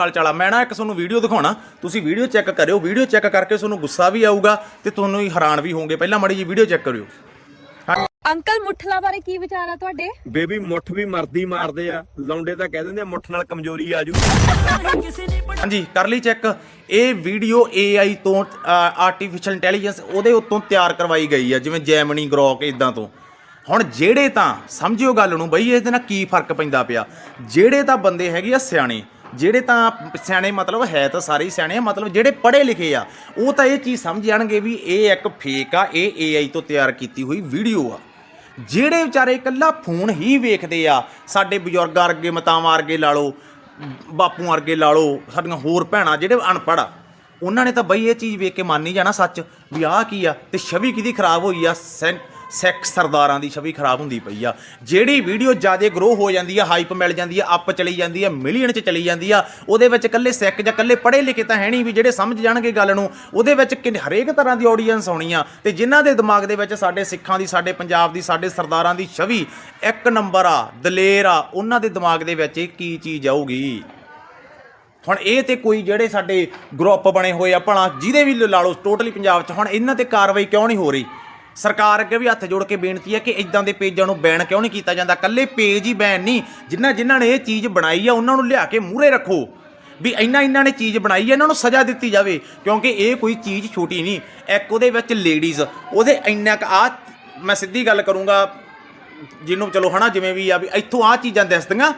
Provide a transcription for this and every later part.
ਹਾਲ ਚਾਲ ਆ। ਮੈਂ ਨਾ ਇੱਕ ਤੁਹਾਨੂੰ ਵੀਡੀਓ ਦਿਖਾਉਣਾ। ਤੁਸੀਂ ਵੀਡੀਓ ਚੈੱਕ ਕਰਿਓ। ਵੀਡੀਓ ਚੈੱਕ ਕਰਕੇ ਤੁਹਾਨੂੰ ਗੁੱਸਾ ਵੀ ਆਊਗਾ ਤੇ ਤੁਹਾਨੂੰ ਹੀ ਹੈਰਾਨ ਵੀ ਹੋਵੋਗੇ। ਪਹਿਲਾਂ ਮਾੜੀ ਜੀ ਵੀਡੀਓ ਚੈੱਕ ਕਰਿਓ। ਅੰਕਲ ਮੁੱਠਲਾ ਬਾਰੇ ਕੀ ਵਿਚਾਰ ਆ ਤੁਹਾਡੇ? ਬੇਬੀ ਮੁੱਠ ਵੀ ਮਰਦੀ ਮਾਰਦੇ ਆ। ਲੌਂਡੇ ਤਾਂ ਕਹਿ ਦਿੰਦੇ ਆ ਮੁੱਠ ਨਾਲ ਕਮਜ਼ੋਰੀ ਆਜੂ ਹਾਂਜੀ ਕਰ ਲਈ ਚੈੱਕ ਇਹ ਵੀਡੀਓ AI ਤੋਂ ਆਰਟੀਫੀਸ਼ੀਅਲ ਇੰਟੈਲੀਜੈਂਸ ਉਹਦੇ ਉੱਤੋਂ ਤਿਆਰ ਕਰਵਾਈ ਗਈ ਆ ਜਿਵੇਂ ਜੈਮਨੀ ਗਰੋਕ ਇਦਾਂ ਤੋਂ। ਹੁਣ ਜਿਹੜੇ ਤਾਂ ਸਮਝਿਓ ਗੱਲ ਨੂੰ ਬਈ ਇਹਦੇ ਨਾਲ ਕੀ ਫ਼ਰਕ ਪੈਂਦਾ ਪਿਆ? ਜਿਹੜੇ ਤਾਂ ਬੰਦੇ ਹੈਗੇ ਆ ਸਿਆਣੇ ਜਿਹੜੇ ਤਾਂ ਸਿਆਣੇ ਮਤਲਬ ਹੈ ਤਾਂ ਸਾਰੇ ਹੀ ਸਿਆਣੇ ਆ, ਮਤਲਬ ਜਿਹੜੇ ਪੜ੍ਹੇ ਲਿਖੇ ਆ, ਉਹ ਤਾਂ ਇਹ ਚੀਜ਼ ਸਮਝ ਜਾਣਗੇ ਵੀ ਇਹ ਇੱਕ ਫੇਕ ਆ, ਇਹ AI ਤੋਂ ਤਿਆਰ ਕੀਤੀ ਹੋਈ ਵੀਡੀਓ ਆ। ਜਿਹੜੇ ਵਿਚਾਰੇ ਇਕੱਲਾ ਫੋਨ ਹੀ ਵੇਖਦੇ ਆ, ਸਾਡੇ ਬਜ਼ੁਰਗਾਂ ਵਰਗੇ, ਮਤਾਵਾਂ ਵਰਗੇ ਲਾ ਲਓ, ਬਾਪੂ ਵਰਗੇ ਲਾ ਲਓ, ਸਾਡੀਆਂ ਹੋਰ ਭੈਣਾਂ, ਜਿਹੜੇ ਅਨਪੜ੍ਹ ਆ, ਉਹਨਾਂ ਨੇ ਤਾਂ ਬਈ ਇਹ ਚੀਜ਼ ਵੇਖ ਕੇ ਮੰਨ ਹੀ ਜਾਣਾ ਸੱਚ, ਵੀ ਆਹ ਕੀ ਆ, ਤੇ ਛਵੀ ਕਿਹਦੀ ਖਰਾਬ ਹੋਈ ਆ ਸੈਂ- ਸਿੱਖ ਸਰਦਾਰਾਂ ਦੀ ਛਵੀ ਖਰਾਬ ਹੁੰਦੀ ਪਈ ਆ। ਜਿਹੜੀ ਵੀਡੀਓ ਜ਼ਿਆਦਾ ਗਰੋ ਹੋ ਜਾਂਦੀ ਆ ਹਾਈਪ ਮਿਲ ਜਾਂਦੀ ਆ ਅੱਪ ਚਲੀ ਜਾਂਦੀ ਆ ਮਿਲੀਅਨ 'ਚ ਚਲੀ ਜਾਂਦੀ ਆ, ਉਹਦੇ ਵਿੱਚ ਇਕੱਲੇ ਸਿੱਖ ਜਾਂ ਇਕੱਲੇ ਪੜ੍ਹੇ ਲਿਖੇ ਤਾਂ ਹੈ ਨਹੀਂ ਵੀ ਜਿਹੜੇ ਸਮਝ ਜਾਣਗੇ ਗੱਲ ਨੂੰ। ਉਹਦੇ ਵਿੱਚ ਕਿ ਹਰੇਕ ਤਰ੍ਹਾਂ ਦੀ ਆਡੀਅנס ਆਉਣੀ ਆ। ਤੇ ਜਿਨ੍ਹਾਂ ਦੇ ਦਿਮਾਗ ਦੇ ਵਿੱਚ ਸਾਡੇ ਸਿੱਖਾਂ ਦੀ, ਸਾਡੇ ਪੰਜਾਬ ਦੀ, ਸਾਡੇ ਸਰਦਾਰਾਂ ਦੀ ਛਵੀ ਇੱਕ ਨੰਬਰ ਆ, ਦਲੇਰ ਆ, ਉਹਨਾਂ ਦੇ ਦਿਮਾਗ ਦੇ ਵਿੱਚ ਇਹ ਕੀ ਚੀਜ਼ ਆਊਗੀ? ਹੁਣ ਇਹ ਤੇ ਕੋਈ ਜਿਹੜੇ ਸਾਡੇ ਗਰੁੱਪ ਬਣੇ ਹੋਏ ਆ, ਭਲਾ ਜਿਹਦੇ ਵੀ ਲਾ ਲਓ ਟੋਟਲੀ ਪੰਜਾਬ 'ਚ, ਹੁਣ ਇਹਨਾਂ ਤੇ ਕਾਰਵਾਈ ਕਿਉਂ ਨਹੀਂ ਹੋ ਰਹੀ? ਸਰਕਾਰ ਅੱਗੇ ਵੀ ਹੱਥ ਜੋੜ ਕੇ ਬੇਨਤੀ ਹੈ ਕਿ ਇਦਾਂ ਦੇ ਪੇਜਾਂ ਨੂੰ ਬੈਨ ਕਿਉਂ ਨਹੀਂ ਕੀਤਾ ਜਾਂਦਾ? ਕੱਲੇ ਪੇਜ ਹੀ ਬੈਨ ਨਹੀਂ। ਜਿਨ੍ਹਾਂ ਜਿਨ੍ਹਾਂ ਨੇ ਇਹ ਚੀਜ਼ ਬਣਾਈ ਆ, ਉਹਨਾਂ ਨੂੰ ਲਿਆ ਕੇ ਮੂਹਰੇ ਰੱਖੋ। ਵੀ ਇੰਨਾ ਇਹਨਾਂ ਨੇ ਚੀਜ਼ ਬਣਾਈ ਹੈ ਇਹਨਾਂ ਨੂੰ ਸਜ਼ਾ ਦਿੱਤੀ ਜਾਵੇ। ਕਿਉਂਕਿ ਇਹ ਕੋਈ ਚੀਜ਼ ਛੋਟੀ ਨਹੀਂ। ਇੱਕ ਉਹਦੇ ਵਿੱਚ ਲੇਡੀਜ਼ ਉਹਦੇ ਇੰਨਾ ਕ ਆ ਮੈਂ ਸਿੱਧੀ ਗੱਲ ਕਰੂੰਗਾ ਜਿਹਨੂੰ ਚਲੋ ਹਨਾ, ਜਿਵੇਂ ਵੀ ਆ ਵੀ ਇੱਥੋਂ ਆ ਚੀਜ਼ਾਂ ਦਿਸਦੀਆਂ।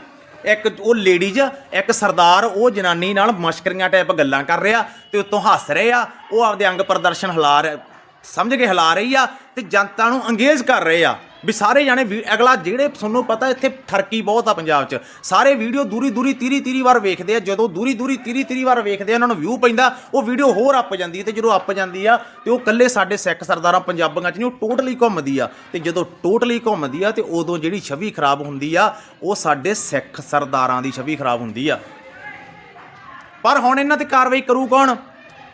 ਇੱਕ ਉਹ ਲੇਡੀਜ਼ ਇੱਕ ਸਰਦਾਰ, ਉਹ ਜਨਾਨੀ ਨਾਲ ਮਸ਼ਕਰੀਆਂ ਟਾਈਪ ਗੱਲਾਂ ਕਰ ਰਿਹਾ ਤੇ ਉੱਤੋਂ ਹੱਸ ਰਹੇ ਆ। ਉਹ ਆਪਦੇ ਅੰਗ ਪ੍ਰਦਰਸ਼ਨ ਹਿਲਾ ਰਿਹਾ ਸਮਝ ਕੇ ਹਿਲਾ ਰਹੀ ਆ ਤੇ ਜਨਤਾ ਨੂੰ ਅੰਗੇਜ਼ ਕਰ ਰਹੇ ਆ ਵੀ ਸਾਰੇ ਜਾਣੇ ਵੀ- ਅਗਲਾ ਜਿਹੜੇ ਤੁਹਾਨੂੰ ਪਤਾ ਇੱਥੇ ਠਰਕੀ ਬਹੁਤ ਆ ਪੰਜਾਬ 'ਚ, ਸਾਰੇ ਵੀਡੀਓ ਦੂਰੀ ਦੂਰੀ ਤੀਰੀ ਤੀਰੀ ਵਾਰ ਵੇਖਦੇ ਆ, ਜਦੋਂ ਦੂਰੀ ਦੂਰੀ ਤੀਰੀ ਤੀਰੀ ਵਾਰ ਵੇਖਦੇ ਆ, ਉਹਨਾਂ ਨੂੰ ਵਿਊ ਪੈਂਦਾ, ਉਹ ਵੀਡੀਓ ਹੋਰ ਅੱਪ ਜਾਂਦੀ ਹੈ ਤੇ ਜਦੋਂ ਅੱਪ ਜਾਂਦੀ ਆ ਤੇ ਉਹ ਕੱਲੇ ਸਾਡੇ ਸਿੱਖ ਸਰਦਾਰਾਂ ਪੰਜਾਬੀਆਂ 'ਚ ਨਹੀਂ, ਉਹ ਟੋਟਲੀ ਘੁੰਮਦੀ ਆ ਤੇ ਜਦੋਂ ਟੋਟਲੀ ਘੁੰਮਦੀ ਆ ਤੇ ਉਦੋਂ ਜਿਹੜੀ ਛਵੀ ਖਰਾਬ ਹੁੰਦੀ ਆ, ਉਹ ਸਾਡੇ ਸਿੱਖ ਸਰਦਾਰਾਂ ਦੀ ਛਵੀ ਖਰਾਬ ਹੁੰਦੀ ਆ। ਪਰ ਹੁਣ ਇਹਨਾਂ ਤੇ ਕਾਰਵਾਈ ਕਰੂ ਕੌਣ?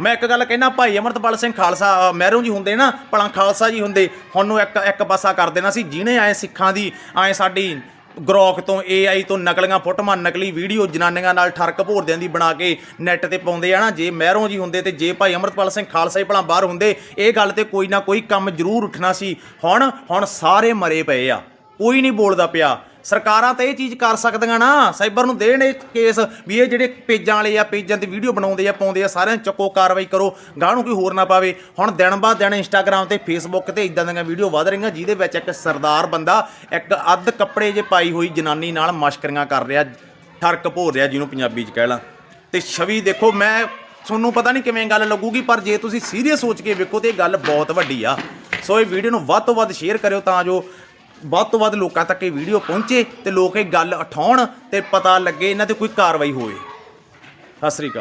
ਮੈਂ ਇੱਕ ਗੱਲ ਕਹਿਣਾ ਭਾਈ ਅਮਰਤਪਾਲ ਸਿੰਘ ਖਾਲਸਾ ਅ, ਮਹਿਰੋਂ ਜੀ ਹੁੰਦੇ ਨਾ ਭਲਾ ਖਾਲਸਾ ਜੀ ਹੁੰਦੇ ਹੁਣ ਨੂੰ ਇੱਕ ਇੱਕ ਪਾਸਾ ਕਰ ਦੇਣਾ ਸੀ। ਜਿਹਨੇ ਆਏ ਸਿੱਖਾਂ ਦੀ ਆਏ ਸਾਡੀ ਗਰੋਕ ਤੋਂ AI ਤੋਂ ਨਕਲੀਆਂ ਫੋਟੋਆਂ ਨਕਲੀ ਵੀਡੀਓ ਜਨਾਨੀਆਂ ਨਾਲ ਠਰਕ ਭੋਰਦਿਆਂ ਦੀ ਬਣਾ ਕੇ ਨੈੱਟ ਤੇ ਪਾਉਂਦੇ ਆ ਨਾ। ਜੇ ਮਹਿਰੋਂ ਜੀ ਹੁੰਦੇ ਤੇ ਜੇ ਭਾਈ ਅਮਰਤਪਾਲ ਸਿੰਘ ਖਾਲਸਾ ਹੀ ਭਲਾ ਬਾਹਰ ਹੁੰਦੇ ਇਹ ਗੱਲ ਤੇ ਕੋਈ ਨਾ ਕੋਈ ਕੰਮ ਜ਼ਰੂਰ ਉੱਠਣਾ ਸੀ। ਹੁਣ ਹੁਣ ਸਾਰੇ ਮਰੇ ਪਏ ਆ। ਕੋਈ ਨਹੀਂ ਬੋਲਦਾ ਪਿਆ। ਸਰਕਾਰਾਂ ਤਾਂ ਇਹ ਚੀਜ਼ ਕਰ ਸਕਦੀਆਂ ਨਾ। ਸਾਈਬਰ ਨੂੰ ਦੇਣ ਇਹ ਕੇਸ ਵੀ ਇਹ ਜਿਹੜੇ ਪੇਜਾਂ ਵਾਲੇ ਆ, ਪੇਜਾਂ ਤੇ ਵੀਡੀਓ ਬਣਾਉਂਦੇ ਆ, ਪਾਉਂਦੇ ਆ, ਸਾਰਿਆਂ ਨੂੰ ਚੱਕੋ, ਕਾਰਵਾਈ ਕਰੋ। ਗਾਹ ਨੂੰ ਕੋਈ ਹੋਰ ਨਾ ਪਾਵੇ। ਹੁਣ ਦਿਨ ਬਾਅਦ ਦਿਨ ਇੰਸਟਾਗ੍ਰam ਤੇ ਫੇਸਬੁੱਕ ਤੇ ਇਦਾਂ ਦੀਆਂ ਵੀਡੀਓ ਵਧ ਰਹੀਆਂ, ਜਿਹਦੇ ਵਿੱਚ ਇੱਕ ਸਰਦਾਰ ਬੰਦਾ ਇੱਕ ਅੱਧ ਕੱਪੜੇ ਜੇ ਪਾਈ ਹੋਈ ਜਨਾਨੀ ਨਾਲ ਮਸ਼ਕਰੀਆਂ ਕਰ ਰਿਹਾ, ਠਰਕ ਭੋਰ ਰਿਹਾ ਜਿਹਨੂੰ ਪੰਜਾਬੀ 'ਚ ਕਹਿ ਲਾਂ। ਤੇ ਛਵੀ ਦੇਖੋ, ਮੈਂ ਤੁਹਾਨੂੰ ਪਤਾ ਨਹੀਂ ਕਿਵੇਂ ਗੱਲ ਲੱਗੂਗੀ, ਪਰ ਜੇ ਤੁਸੀਂ ਸੀਰੀਅਸ ਸੋਚ ਕੇ ਵੇਖੋ ਤੇ ਇਹ ਗੱਲ ਬਹੁਤ ਵੱਡੀ ਆ। ਸੋ ਇਹ ਵੀਡੀਓ ਨੂੰ ਵੱਧ ਤੋਂ ਵੱਧ ਸ਼ੇਅਰ ਕਰਿਓ ਤਾਂ ਜੋ ਵੱਧ ਤੋਂ ਵੱਧ ਲੋਕਾਂ ਤੱਕ ਇਹ ਵੀਡੀਓ ਪਹੁੰਚੇ ਤੇ ਲੋਕ ਇਹ ਗੱਲ ਉਠਾਉਣ ਤੇ ਪਤਾ ਲੱਗੇ ਇਹਨਾਂ ਤੇ ਕੋਈ ਕਾਰਵਾਈ ਹੋਵੇ ਸਤਿ ਸ੍ਰੀ ਅਕਾਲ।